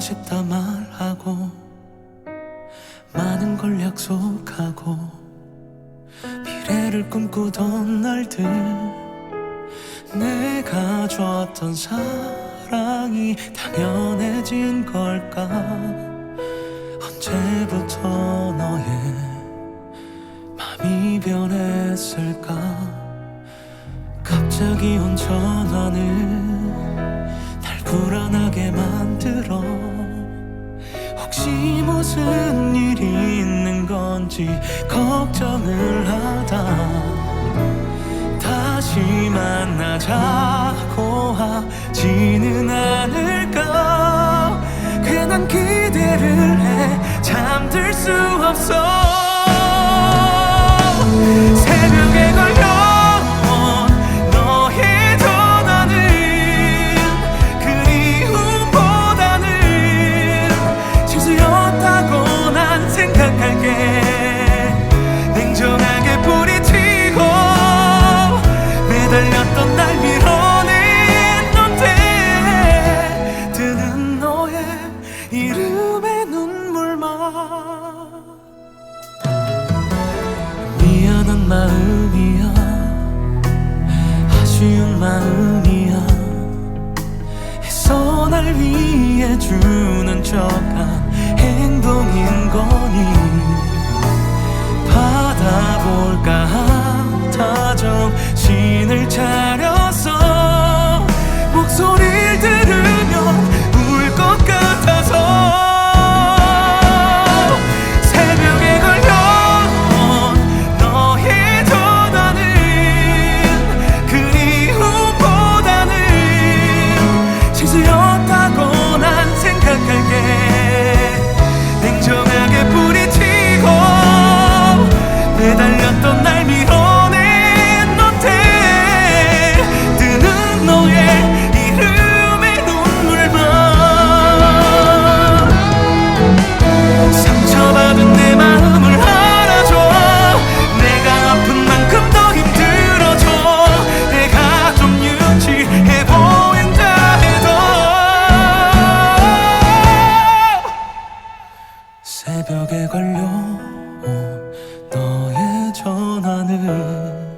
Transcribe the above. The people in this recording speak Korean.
싶다 말하고 많은 걸 약속하고 미래를 꿈꾸던 날들. 내가 줬던 사랑이 당연해진 걸까? 언제부터 너의 맘이 변했을까? 갑자기 온 전화는 날 불안하게 혹시 무슨 일이 있는 건지 걱정을 하다. 다시 만나자고 하지는 않을까. 괜한 기대를 해 잠들 수 없어 마음이야 아쉬운 마음이야 해서 날 위해 주는 척한 행동인 거니? 받아볼까? 한 다정신을 차려서 목소리 새벽에 걸려온 너의 전화는